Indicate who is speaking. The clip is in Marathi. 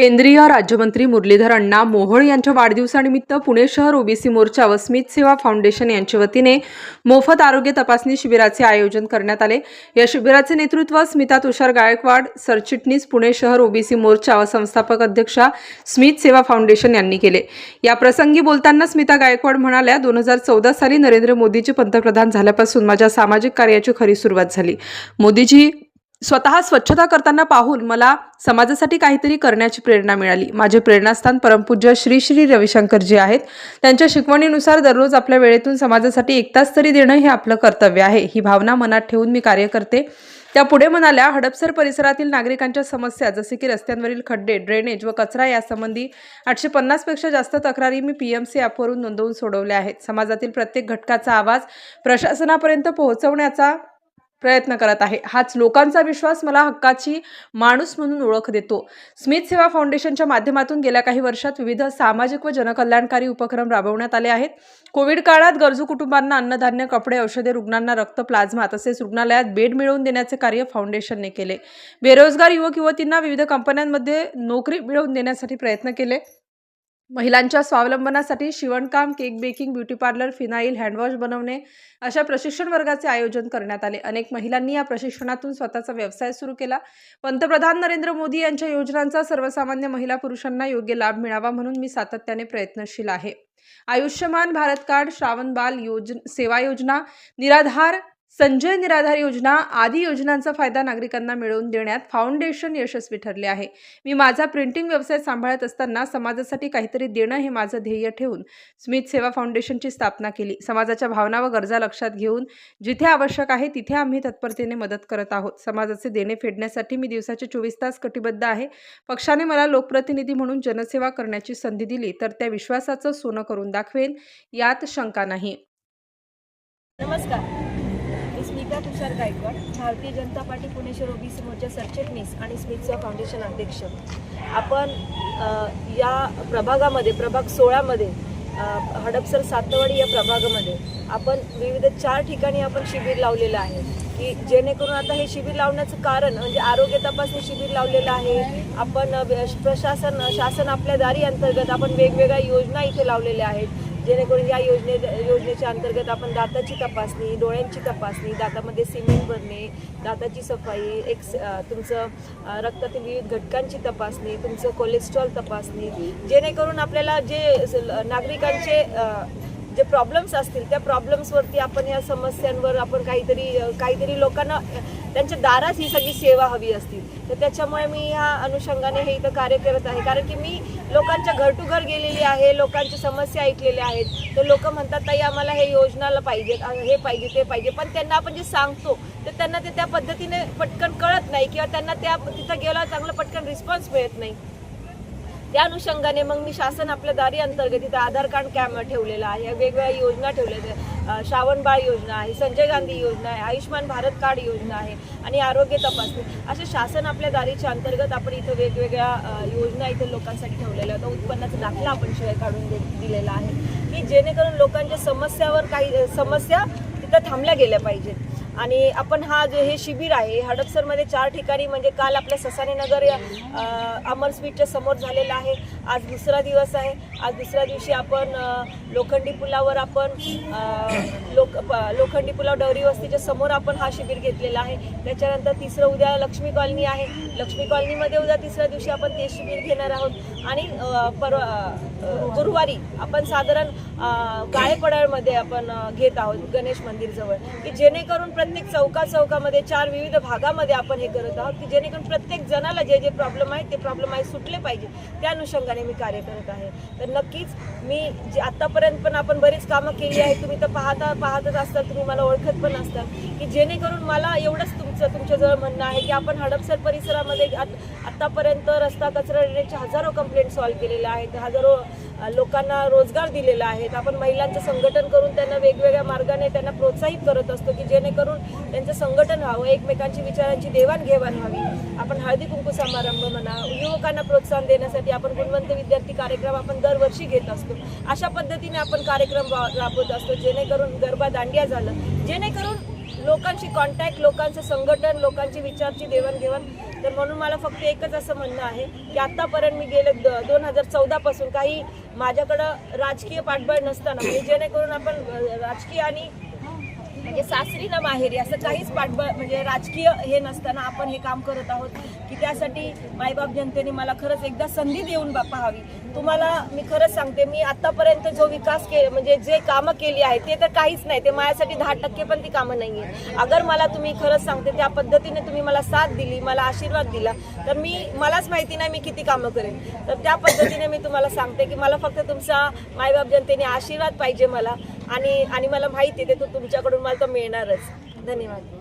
Speaker 1: केंद्रीय राज्यमंत्री मुरलीधर अण्णा मोहोळ यांच्या वाढदिवसानिमित्त पुणे शहर ओबीसी मोर्चा व स्मित सेवा फाउंडेशन यांच्या वतीने मोफत आरोग्य तपासणी शिबिराचे आयोजन करण्यात आले. या शिबिराचे नेतृत्व स्मिता तुषार गायकवाड सरचिटणीस पुणे शहर ओबीसी मोर्चा व संस्थापक अध्यक्षा स्मित सेवा फाउंडेशन यांनी केले. या प्रसंगी बोलताना स्मिता गायकवाड म्हणाल्या दोन हजार चौदा साली नरेंद्र मोदीजी पंतप्रधान झाल्यापासून माझ्या सामाजिक कार्याची खरी सुरुवात झाली. मोदीजी स्वतः स्वच्छता करताना पाहून मला समाजासाठी काहीतरी करण्याची प्रेरणा मिळाली. माझे प्रेरणास्थान परमपूज्य श्री श्री रविशंकरजी आहेत. त्यांच्या शिकवणीनुसार दररोज आपल्या वेळेतून समाजासाठी एक तास तरी देणं हे आपलं कर्तव्य आहे. ही भावना मनात ठेवून मी कार्य करते. त्या पुढे म्हणाल्या हडपसर परिसरातील नागरिकांच्या समस्या जसे की रस्त्यांवरील खड्डे ड्रेनेज व कचरा यासंबंधी आठशे पन्नासपेक्षा जास्त तक्रारी मी पी एम सी ॲपवरून नोंदवून सोडवल्या आहेत. समाजातील प्रत्येक घटकाचा आवाज प्रशासनापर्यंत पोहोचवण्याचा प्रयत्न करत आहे. हाच लोकांचा विश्वास मला हक्काची माणूस म्हणून ओळख देतो. स्मित सेवा फाउंडेशनच्या माध्यमातून गेल्या काही वर्षात विविध सामाजिक व जनकल्याणकारी उपक्रम राबवण्यात आले आहेत. कोविड काळात गरजू कुटुंबांना अन्नधान्य कपडे औषधे रुग्णांना रक्त प्लाझ्मा तसेच रुग्णालयात बेड मिळवून देण्याचे कार्य फाउंडेशनने केले. बेरोजगार युवक युवतींना विविध कंपन्यांमध्ये नोकरी मिळवून देण्यासाठी प्रयत्न केले. महिलांच्या स्वावलंबनासाठी शिवणकाम cake baking beauty parlour phenyl handwash बनवणे अशा प्रशिक्षण वर्गाचे आयोजन करण्यात आले. अनेक महिलांनी या प्रशिक्षणातून स्वतःचा व्यवसाय सुरू केला. पंतप्रधान नरेंद्र मोदी यांच्या योजनांचा सर्वसामान्य महिला पुरुषांना योग्य लाभ मिळावा म्हणून मी सातत्याने प्रयत्नशील आहे. आयुष्यमान भारत कार्ड श्रावण बाल योज सेवा योजना निराधार संजय निराधार योजना आदी योजनांचा फायदा नागरिकांना मिळवून देण्यात फाउंडेशन यशस्वी ठरले आहे. मी माझा प्रिंटिंग व्यवसाय सांभाळत असताना समाजासाठी काहीतरी देणं हे माझं ध्येय ठेवून स्मित सेवा फाउंडेशनची स्थापना केली. समाजाच्या भावना व गरजा लक्षात घेऊन जिथे आवश्यक आहे तिथे आम्ही तत्परतेने मदत करत आहोत. समाजाचे देणे फेडण्यासाठी मी दिवसाचे चोवीस तास कटिबद्ध आहे. पक्षाने मला लोकप्रतिनिधी म्हणून जनसेवा करण्याची संधी दिली तर त्या विश्वासाचं सोनं करून दाखवेन यात शंका नाही.
Speaker 2: नमस्कार. मी तुषार गायकवाड भारतीय जनता पार्टी पुणे शहर ओबीसी मोर्चा सरचिटणीस आणि स्मितसेवा फाउंडेशन अध्यक्ष. आपण या प्रभागामध्ये प्रभाग सोळामध्ये हडपसर सातवाडी या प्रभागामध्ये आपण विविध चार ठिकाणी आपण शिबिर लावलेलं आहे की जेणेकरून आता हे शिबिर लावण्याचं कारण म्हणजे आरोग्य तपासणी शिबिर लावलेलं आहे. आपण प्रशासन शासन आपल्या दारी अंतर्गत आपण वेगवेगळ्या योजना इथे लावलेल्या आहेत. जेणेकरून या योजने योजनेच्या अंतर्गत आपण दाताची तपासणी डोळ्यांची तपासणी दातामध्ये सिमेंट भरणे दाताची सफाई एक तुमचं रक्तातील विविध घटकांची तपासणी तुमचं कोलेस्ट्रॉल तपासणी जेणेकरून आपल्याला जे स- नागरिकांचे जे प्रॉब्लेम्स असतील त्या प्रॉब्लेम्सवरती आपण या समस्यांवर आपण काहीतरी काहीतरी लोकांना त्यांच्या दारात ही सगळी सेवा हवी असतील तर त्याच्यामुळे मी ह्या अनुषंगाने हे इथं कार्य करत आहे. कारण की मी लोकांच्या घर टू घर गेलेली आहे लोकांच्या समस्या ऐकलेल्या आहेत. तर लोक म्हणतात ताई आम्हाला हे योजनाला पाहिजे हे पाहिजे ते पाहिजे. पण त्यांना आपण जे सांगतो तर त्यांना ते त्या पद्धतीने पटकन कळत नाही किंवा त्यांना त्या तिथं गेल्यावर चांगलं पटकन रिस्पॉन्स मिळत नाही. त्या अनुषंगाने मग मी शासन आपल्या दारी अंतर्गत इथं आधार कार्ड कॅम्प ठेवलेला आहे. या वेगवेगळ्या योजना ठेवलेल्या आहेत. श्रावण बाळ योजना आहे संजय गांधी योजना आहे आयुष्यमान भारत कार्ड योजना आहे आणि आरोग्य तपासणी. असे शासन आपल्या दारीच्या अंतर्गत आपण इथं वेगवेगळ्या योजना इथे लोकांसाठी ठेवलेल्या आहेत. उत्पन्नाचा दाखला आपण शिवाय काढून दिलेला आहे. की जेणेकरून लोकांच्या समस्यावर काही समस्या तिथं थांबल्या गेल्या पाहिजेत. आणि आपण हा जे हे शिबिर आहे हडपसरमध्ये चार ठिकाणी म्हणजे काल आपल्या ससाने नगर या अमर स्वीटच्या समोर झालेलं आहे. आज दुसरा दिवस आहे. आज दुसऱ्या दिवशी आपण लोखंडी पुलावर आपण लोक लोखंडी पुलाव डवरी वस्तीच्या समोर आपण हा शिबिर घेतलेला आहे. त्याच्यानंतर तिसरं उद्या लक्ष्मी कॉलनी आहे. लक्ष्मी कॉलनीमध्ये उद्या तिसऱ्या दिवशी आपण ते शिबिर घेणार आहोत. आणि परवा गुरुवारी आपण साधारण अ, आपण घेत आहोत गणेश मंदिरजवळ की जेणेकरून प्रत्येक प्रत्येक चौका चौकामध्ये चार विविध भागामध्ये आपण हे करत आहोत की जेणेकरून प्रत्येक जणाला जे जे प्रॉब्लेम आहेत ते प्रॉब्लेम आहे सुटले पाहिजे. त्या अनुषंगाने मी कार्य करत आहे. तर नक्कीच मी जे आत्तापर्यंत पण आपण बरीच कामं केली आहेत तुम्ही तर पाहता पाहतच असतात तुम्ही मला ओळखत पण असतात. की जेणेकरून मला एवढंच तुमचं तुमच्याजवळ म्हणणं आहे की आपण हडपसर परिसरामध्ये आत- आतापर्यंत रस्ता कचरा देण्याचे हजारो कंप्लेंट सॉल्व्ह केलेल्या आहेत. हजारो लोकांना रोजगार दिलेला आहे. आपण महिलांचं संघटन करून त्यांना वेगवेगळ्या मार्गाने त्यांना प्रोत्साहित करत असतो की जेणेकरून त्यांचं संघटन व्हावं एकमेकांची विचारांची देवाणघेवाण व्हावी. आपण हळदी कुंकू समारंभ म्हणा युवकांना प्रोत्साहन देण्यासाठी आपण गुणवंत विद्यार्थी कार्यक्रम आपण दरवर्षी घेत असतो. अशा पद्धतीने आपण कार्यक्रम राबवत असतो जेणेकरून गरबा दांडिया झालं. जेणेकरून लोकांशी कॉन्टॅक्ट लोकांचं संघटन लोकांची विचारची देवाणघेवाण. तर म्हणून मला फक्त एकच असं म्हणणं आहे की आत्तापर्यंत मी गेले दोन हजार चौदापासून काही माझ्याकडं राजकीय पाठबळ नसताना म्हणजे जेणेकरून आपण राजकीय आणि म्हणजे सासरी ना माहेरी असं काहीच पाठबळ म्हणजे राजकीय हे नसताना आपण हे काम करत आहोत की त्यासाठी मायबाप जनतेने मला खरंच एकदा संधी देऊन बा पाहावी तुम्हाला मी खरंच सांगते मी आतापर्यंत जो विकास के म्हणजे जे कामं केली आहे ते तर काहीच नाही. ते माझ्यासाठी दहा टक्के पण ती कामं नाही आहे अगर मला तुम्ही खरंच सांगते त्या पद्धतीने तुम्ही मला साथ दिली मला आशीर्वाद दिला तर मी मलाच माहिती नाही मी किती कामं करेन. तर त्या पद्धतीने मी तुम्हाला सांगते की मला फक्त तुमचा मायबाप जनतेने आशीर्वाद पाहिजे मला आणि आणि मला माहिती आहे ते तो तुमच्याकडून मला तो मिळणारच. धन्यवाद.